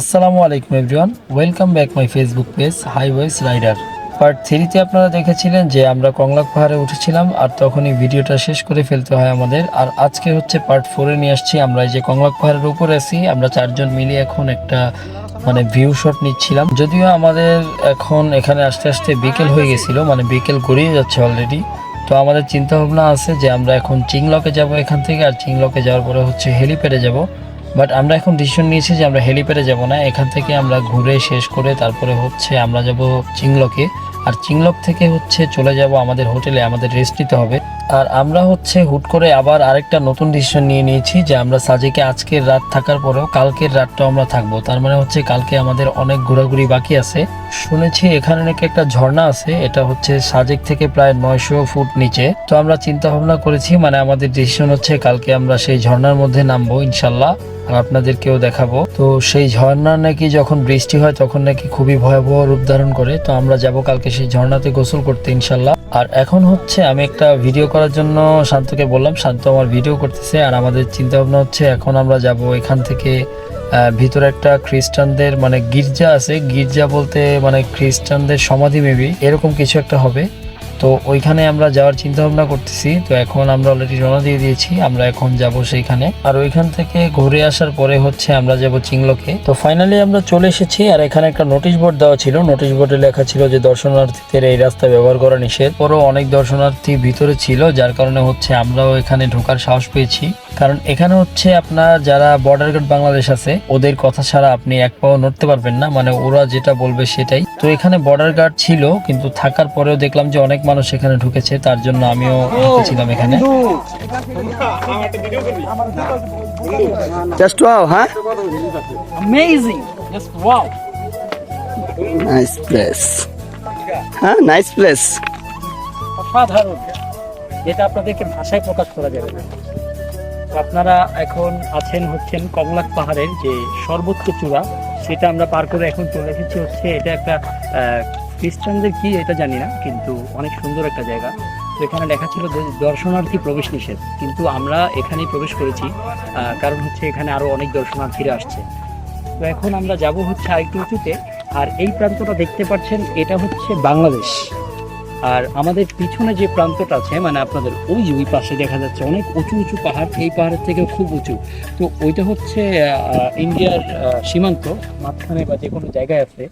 আসসালামু আলাইকুম everyone welcome back my Facebook page Highways Rider part থ্রিতে আপনারা দেখেছিলেন যে আমরা কংলাক পাহাড়ে উঠেছিলাম আর তখনই ভিডিওটা শেষ করে ফেলতে হয় আমাদের। আর আজকে হচ্ছে পার্ট ফোরে নিয়ে আসছি, আমরা এই যে কংলাক পাহাড়ের উপরে আছি, আমরা চারজন মিলে এখন একটা মানে ভিউ শট নিচ্ছিলাম। যদিও আমাদের এখন এখানে আস্তে আস্তে বিকেল হয়ে গেছিল মানে বিকেল গড়িয়ে যাচ্ছে অলরেডি তো আমাদের চিন্তা ভাবনা আছে যে আমরা এখন চিংলকে যাব এখান থেকে, আর চিংলকে যাওয়ার পরে হচ্ছে হেলিপ্যাডে যাব। বাট আমরা এখন ডিসিশন নিয়েছি যে আমরা হেলিপ্যাডে যাব না। এখান থেকে আমরা ঘুরে শেষ করে তারপরে হচ্ছে আমরা যাব চিংলকে। আর চিংলক থেকে হচ্ছে চলে যাব আমাদের হোটেলে, আমাদের রেস্ট নিতে হবে। আর আমরা হচ্ছে হুট করে আবার আরেকটা নতুন ডিসিশন নিয়ে নিয়েছি যে আমরা সাজেকে আজকের রাত থাকার পরেও কালকের রাতটাও আমরা থাকব। তার মানে হচ্ছে কালকে আমাদের অনেক ঘোরাঘুরি বাকি আছে। শুনেছি এখানে নাকি একটা ঝর্ণা আছে, এটা হচ্ছে সাজেক থেকে প্রায় নয়শো ফুট নিচে। তো আমরা চিন্তা ভাবনা করেছি মানে আমাদের ডিসিশন হচ্ছে কালকে আমরা সেই ঝর্ণার মধ্যে নামবো ইনশাল্লাহ, আর আপনাদেরকেও দেখাবো। তো সেই ঝর্ণা নাকি যখন বৃষ্টি হয় তখন নাকি খুবই ভয়াবহ রূপ ধারণ করে। তো আমরা যাব কালকে সেই ঝর্ণাতে গোসল করতে ইনশাল্লাহ। আর এখন হচ্ছে আমি একটা ভিডিও করার জন্য শান্তকে বললাম। শান্ত আমার ভিডিও করতেছে আর আমাদের চিন্তা ভাবনা হচ্ছে এখন আমরা যাব এখান থেকে ভিতরে একটা খ্রিস্টানদের মানে গির্জা আছে। গির্জা বলতে মানে খ্রিস্টানদের সমাধি মেবি এরকম কিছু একটা হবে। তো ওইখানে আমরা যাওয়ার চিন্তা ভাবনা করতেছি। তো এখন আমরা অলরেডি রওনা দিয়ে দিয়েছি, আমরা এখন যাব সেইখানে। আর ওইখান থেকে ঘুরে আসার পরে হচ্ছে আমরা যাব চিংলকে তো ফাইনালি আমরা চলে এসেছি, আর এখানে একটা নোটিশ বোর্ড দেওয়া ছিল। নোটিশ বোর্ডে লেখা ছিল যে দর্শনার্থীদের এই রাস্তা ব্যবহার করা নিষেধ। পরও অনেক দর্শনার্থী ভিতরে ছিল, যার কারণে হচ্ছে আমরাও এখানে ঢোকার সাহস পেয়েছি। কারণ এখানে হচ্ছে আপনার যারা বর্ডার গার্ড বাংলাদেশ আছে, ওদের কথা ছাড়া আপনি এক পাও নড়তে পারবেন না। মানে ওরা যেটা বলবে সেটাই। তো এখানে বর্ডার গার্ড ছিল, কিন্তু থাকার পরেও দেখলাম যে অনেক মানুষ এখানে ঢুকেছে তার জন্য আমিও ঢুকেছিলাম এখানে! Nice place. Huh? Nice place. অসাধারণ যেটা আপনাদেরকে ভাষায় প্রকাশ করা যাবে না আপনারা এখন আছেন হচ্ছেন কমলাক পাহাড়ের যে সর্বোচ্চ চূড়া সেটা আমরা পার করে এখন চলে এসেছি হচ্ছে এটা একটা খ্রিস্টানদের কি এটা জানি না, কিন্তু অনেক সুন্দর একটা জায়গা। তো এখানে লেখা ছিল দর্শনার্থী প্রবেশ নিষেধ। কিন্তু আমরা এখানেই প্রবেশ করেছি কারণ হচ্ছে এখানে আরও অনেক দর্শনার্থীরা আসছে। তো এখন আমরা যাব হচ্ছে আরেকটু উঁচুতে, আর এই প্রান্তটা দেখতে পাচ্ছেন, এটা হচ্ছে বাংলাদেশ। আর আমাদের পিছনে যে প্রান্তটা আছে মানে আপনাদের ওই ওই পাশে দেখা যাচ্ছে অনেক উঁচু উঁচু পাহাড়, এই পাহাড়ের থেকেও খুব উঁচু। তো ওইটা হচ্ছে ইন্ডিয়ার সীমান্ত, মাঝখানে বা যে কোনো জায়গায় আছে।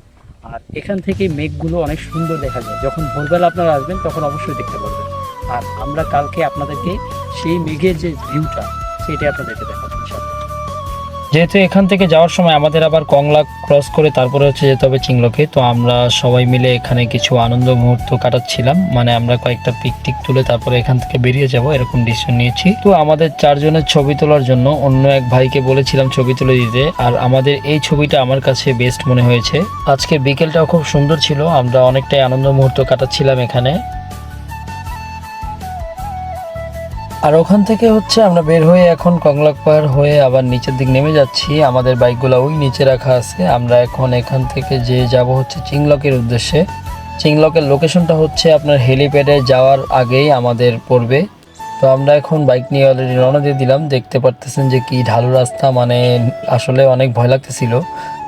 আর এখান থেকে মেঘগুলো অনেক সুন্দর দেখা যায় যখন ভোরবেলা আপনারা আসবেন, তখন অবশ্যই দেখতে পারবেন আর আমরা কালকে আপনাদেরকে সেই মেঘের যে ভিউটা সেটাই আপনাদেরকে দেখাবো। যেহেতু এখান থেকে যাওয়ার সময় আমাদের আবার কংলা ক্রস করে তারপরে হচ্ছে যেতে হবে চিংলকে তো আমরা সবাই মিলে এখানে কিছু আনন্দ মুহূর্ত কাটাচ্ছিলাম। মানে আমরা কয়েকটা পিকটিক তুলে তারপরে এখান থেকে বেরিয়ে যাব, এরকম ডিসিশন নিয়েছি। তো আমাদের চারজনের ছবি তোলার জন্য অন্য এক ভাইকে বলেছিলাম ছবি তুলে দিতে, আর আমাদের এই ছবিটা আমার কাছে বেস্ট মনে হয়েছে। আজকে বিকেলটাও খুব সুন্দর ছিল, আমরা অনেকটাই আনন্দ মুহূর্ত কাটাচ্ছিলাম এখানে। আর ওখান থেকে হচ্ছে আমরা বের হয়ে এখন কংলাক পাহাড় হয়ে আবার নিচের দিক নেমে যাচ্ছি। আমাদের বাইকগুলো ওই নিচে রাখা আছে। আমরা এখন এখান থেকে যে যাব হচ্ছে চিংলকের উদ্দেশ্যে। চিংলকের লোকেশনটা হচ্ছে আপনার হেলিপ্যাডে যাওয়ার আগেই আমাদের পড়বে। তো আমরা এখন বাইক নিয়ে অলরেডি রওনা দিয়ে দিলাম। দেখতে পারতেছেন যে কি ঢালু রাস্তা মানে আসলে অনেক ভয় লাগতেছিল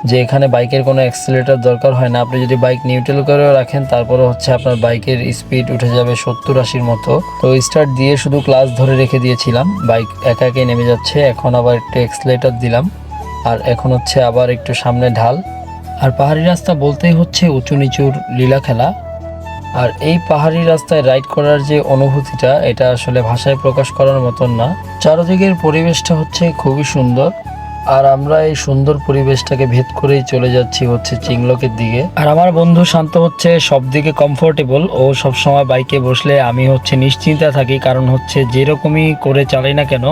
যে এখানে বাইকের কোনো অ্যাক্সিলেটার দরকার হয় না। আপনি যদি বাইক নিউট্রাল করেও রাখেন তারপরে হচ্ছে আপনার বাইকের স্পিড উঠে যাবে সত্তর আশির মতো। তো স্টার্ট দিয়ে শুধু ক্লাস ধরে রেখে দিয়েছিলাম। বাইক একা একাই নেমে যাচ্ছে। এখন আবার একটু অ্যাক্সিলেটার দিলাম। আর এখন হচ্ছে আবার একটু সামনে ঢাল। আর পাহাড়ি রাস্তা বলতেই হচ্ছে উঁচু নিচুর লীলা খেলা আর এই পাহাড়ি রাস্তায় রাইড করার যে অনুভূতিটা, এটা আসলে ভাষায় প্রকাশ করার মতন না। চারদিকের পরিবেশটা হচ্ছে খুবই সুন্দর। আর আমরা এই সুন্দর পরিবেশটাকে ভেদ করেই চলে যাচ্ছি হচ্ছে চিংলকের দিকে। আর আমার বন্ধু শান্ত হচ্ছে সব দিকে কমফোর্টেবল ও সব সময় বাইকে বসলে আমি হচ্ছে নিশ্চিন্তা থাকি, কারণ হচ্ছে যেরকমই করে চালাই না কেন,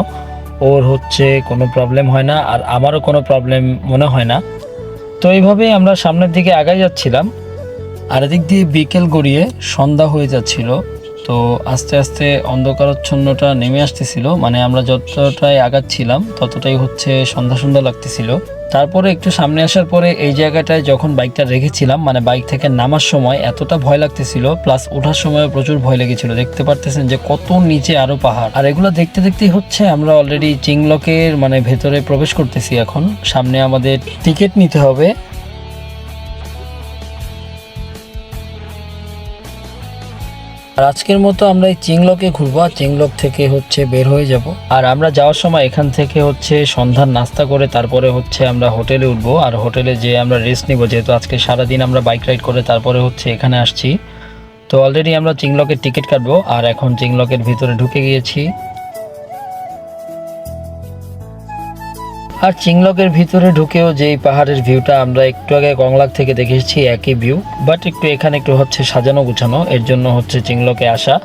ওর হচ্ছে কোনো প্রবলেম হয় না, আর আমারও কোনো প্রবলেম মনে হয় না। তো এইভাবেই আমরা সামনের দিকে আগাই যাচ্ছিলাম। আর এদিক দিয়ে বিকেল গড়িয়ে সন্ধ্যা হয়ে যাচ্ছিল, তো আস্তে আস্তে অন্ধকারাচ্ছন্নটা নেমে আসতেছিল মানে আমরা যতটাই আগাচ্ছিলাম ততটাই হচ্ছে সন্ধ্যা সন্ধ্যা লাগতেছিল। তারপরে একটু সামনে আসার পরে এই জায়গাটায় যখন বাইকটা রেখেছিলাম মানে বাইক থেকে নামার সময় এতটা ভয় লাগতেছিল, প্লাস ওঠার সময় প্রচুর ভয় লেগেছিল। দেখতে পারতেছেন যে কত নিচে আরও পাহাড়। আর এগুলো দেখতে দেখতেই হচ্ছে আমরা অলরেডি চিংলকের মানে ভেতরে প্রবেশ করতেছি এখন। সামনে আমাদের টিকিট নিতে হবে। আর আজকের মতো আমরা এই চিংলকে ঘুরবো, আর চিংলক থেকে হচ্ছে বের হয়ে যাব। আর আমরা যাওয়ার সময় এখান থেকে হচ্ছে সন্ধ্যার নাস্তা করে তারপরে হচ্ছে আমরা হোটেলে উঠবো। আর হোটেলে যে আমরা রেস্ট নিব, যেহেতু আজকে সারাদিন আমরা বাইক রাইড করে তারপরে হচ্ছে এখানে আসছি। তো অলরেডি আমরা চিংলকের টিকিট কাটবো, আর এখন চিংলকের ভিতরে ঢুকে গিয়েছি। আর চিংলকের ভিতরে ঢুকেও যেই পাহাড়ের ভিউটা আমরা একটু আগে কংলাক থেকে দেখেছি একই ভিউ বাট একটু এখানে একটু হচ্ছে সাজানো গুছানো, এর জন্য হচ্ছে চিংলকে আসা।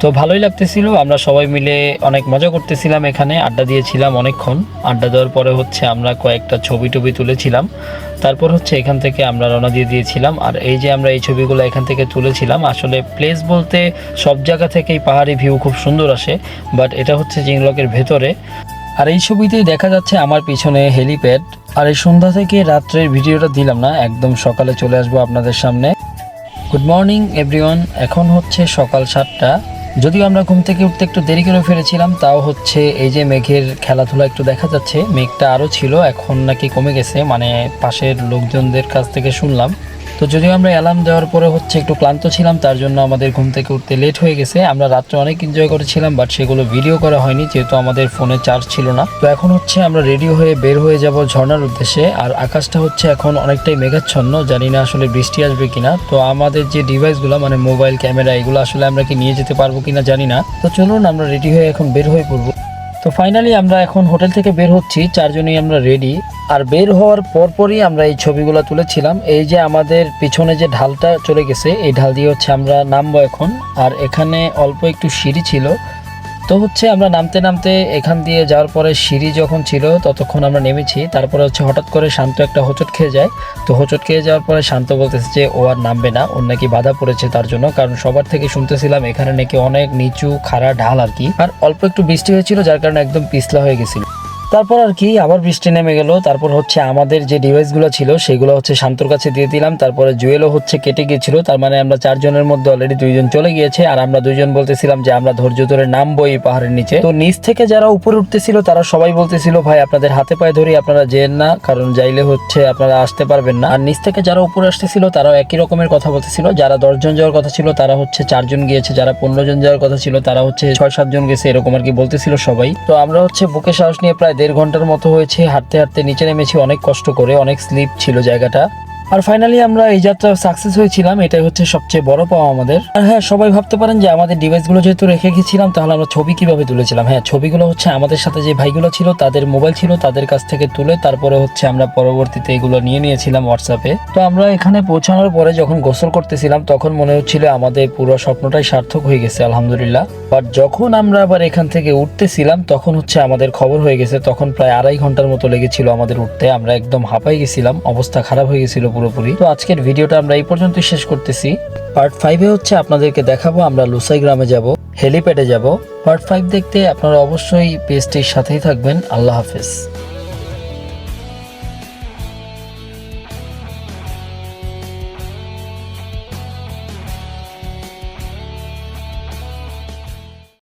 তো ভালোই লাগতেছিল, আমরা সবাই মিলে অনেক মজা করতেছিলাম এখানে, আড্ডা দিয়েছিলাম অনেকক্ষণ। আড্ডা দেওয়ার পরে হচ্ছে আমরা কয়েকটা ছবি টবি তুলেছিলাম। তারপর হচ্ছে এখান থেকে আমরা রওনা দিয়ে দিয়েছিলাম। আর এই যে আমরা এই ছবিগুলো এখান থেকে তুলেছিলাম, আসলে প্লেস বলতে সব জায়গা থেকেই পাহাড়ি ভিউ খুব সুন্দর আসে বাট এটা হচ্ছে চিংলকের ভেতরে। আর এই ছবিতেই দেখা যাচ্ছে আমার পিছনে হেলিপ্যাড। আর এই সন্ধ্যা থেকে রাত্রের ভিডিওটা দিলাম না, একদম সকালে চলে আসব আপনাদের সামনে। গুড মর্নিং এভরিওয়ান এখন হচ্ছে সকাল সাতটা। যদিও আমরা ঘুম থেকে উঠতে একটু দেরি করে ফেলেছিলাম, তাও হচ্ছে এই যে মেঘের খেলাধুলা একটু দেখা যাচ্ছে। মেঘটা আরও ছিল, এখন নাকি কমে গেছে মানে পাশের লোকজনদের কাছ থেকে শুনলাম। তো যদিও আমরা অ্যালার্ম দেওয়ার পরে হচ্ছে একটু ক্লান্ত ছিলাম, তার জন্য আমাদের ঘুম থেকে উঠতে লেট হয়ে গেছে। আমরা রাত্রে অনেক এনজয় করেছিলাম বাট সেগুলো ভিডিও করা হয়নি, যেহেতু আমাদের ফোনে চার্জ ছিল না। তো এখন হচ্ছে আমরা রেডি হয়ে বের হয়ে যাব ঝর্ণার উদ্দেশ্যে, আর আকাশটা হচ্ছে এখন অনেকটাই মেঘাচ্ছন্ন, জানি না আসলে বৃষ্টি আসবে কিনা। তো আমাদের যে ডিভাইসগুলো মানে মোবাইল ক্যামেরা এগুলো আসলে আমরা কি নিয়ে যেতে পারব কিনা জানি না। তো চলুন আমরা রেডি হয়ে এখন বের হয়ে পড়ব। তো ফাইনালি আমরা এখন হোটেল থেকে বের হচ্ছি, চারজনই আমরা রেডি আর বের হওয়ার পরপরই আমরা এই ছবিগুলো তুলেছিলাম। এই যে আমাদের পিছনে যে ঢালটা চলে গেছে, এই ঢাল দিয়ে হচ্ছে আমরা নামবো এখন। আর এখানে অল্প একটু সিঁড়ি ছিল। তো হচ্ছে আমরা নামতে নামতে এখান দিয়ে যাওয়ার পরে সিঁড়ি যখন ছিল, ততক্ষণ আমরা নেমেছি। তারপরে হচ্ছে হঠাৎ করে শান্ত একটা হোঁচট খেয়ে যায়। তো হোঁচট খেয়ে যাওয়ার পরে শান্ত বলতেছে যে, ও আর নামবে না, ওর নাকি বাধা পড়েছে তার জন্য। কারণ সবার থেকে শুনতেছিলাম এখানে নাকি অনেক নিচু, খাড়া ঢাল আর কি। আর অল্প একটু বৃষ্টি হয়েছিল, যার কারণে একদম পিছলা হয়ে গেছিল। তারপর আর কি, আবার বৃষ্টি নেমে গেল। তারপর হচ্ছে আমাদের যে ডিভাইসগুলো ছিল, সেগুলো হচ্ছে শান্তর কাছে দিয়ে দিলাম। তারপরে জুয়েলও হচ্ছে কেটে গিয়েছিল। তার মানে আমরা চারজনের মধ্যে অলরেডি দুইজন চলে গিয়েছে। আর আমরা দুইজন বলতেছিলাম যে, আমরা ধৈর্য ধরে নামবো এই পাহাড়ের নিচে। তো নিচ থেকে যারা উপরে উঠতেছিল, তারা সবাই বলতেছিল, ভাই, আপনাদের হাতে পায়ে ধরি, আপনারা যেন না, কারণ যাইলে হচ্ছে আপনারা আসতে পারবেন না। আর নিচ থেকে যারা উপরে আসতেছিল, তারাও একই রকমের কথা বলতেছিল। যারা দশজন যাওয়ার কথা ছিল, তারা হচ্ছে চারজন গিয়েছে। যারা পনেরো জন যাওয়ার কথা ছিল, তারা হচ্ছে ছয় সাতজন গেছে, এরকম আর কি বলতেছিল সবাই। তো আমরা হচ্ছে বুকে সাহস নিয়ে প্রায় দেড় ঘণ্টার মতো হয়েছে, হাঁটতে হাঁটতে নিচে নেমেছি, অনেক কষ্ট করে, অনেক স্লিপ ছিল জায়গাটা। আর ফাইনালি আমরা এই যাত্রা সাকসেস হয়েছিলাম, এটাই হচ্ছে সবচেয়ে বড় পাওয়া আমাদের। আর হ্যাঁ সবাই ভাবতে পারেন যে আমাদের ডিভাইসগুলো যেহেতু রেখে গেছিলাম, তাহলে আমরা ছবি কীভাবে তুলেছিলাম? হ্যাঁ ছবিগুলো হচ্ছে আমাদের সাথে যে ভাইগুলো ছিল, তাদের মোবাইল ছিল, তাদের কাছ থেকে তুলে তারপরে হচ্ছে আমরা পরবর্তীতে এগুলো নিয়ে নিয়েছিলাম হোয়াটসঅ্যাপে তো আমরা এখানে পৌঁছানোর পরে যখন গোসল করতেছিলাম, তখন মনে হচ্ছিল আমাদের পুরো স্বপ্নটাই সার্থক হয়ে গেছে, আলহামদুলিল্লাহ। বাট যখন আমরা আবার এখান থেকে উঠতেছিলাম, তখন হচ্ছে আমাদের খবর হয়ে গেছে, তখন প্রায় আড়াই ঘণ্টার মতো লেগেছিল আমাদের উঠতে, আমরা একদম হাঁপাই গেছিলাম, অবস্থা খারাপ হয়ে গেছিল পুরোপুরি। তো আজকের ভিডিওটা আমরা এই পর্যন্ত শেষ করতেছি। পার্ট ফাইভে হচ্ছে আপনাদেরকে দেখাবো, আমরা লুসাই গ্রামে যাব, হেলিপ্যাডে যাব। পার্ট ফাইভ দেখতে আপনারা অবশ্যই পেজটির সাথেই থাকবেন। আল্লাহ হাফেজ।